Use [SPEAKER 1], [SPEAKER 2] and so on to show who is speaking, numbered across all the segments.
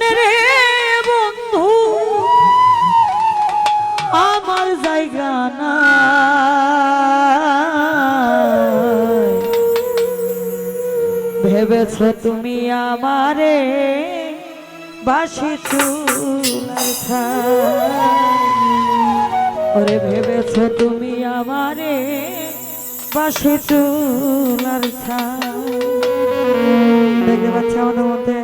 [SPEAKER 1] রে বন্ধু, আমার জায়গা না ভেবেছ তুমি আমারে ওরে ভেবেছ তুমি আমারে বাসি তুলার দেখতে পাচ্ছি আমাদের মধ্যে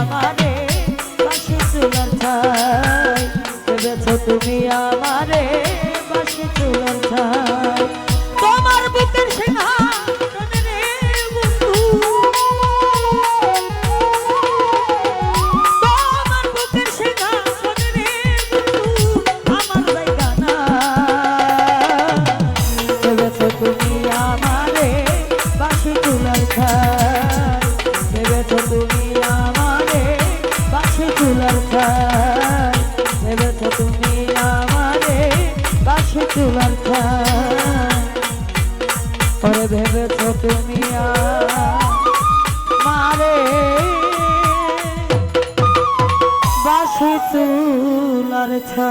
[SPEAKER 1] আমারে পাশে চুলার ছাই ভেবেছ তুমি আমারে পাশে চুলার ছাই তুমি আমারে পাশে তোমার পরে ভেবেছ তুমি মারে। বাসে তুলার ছা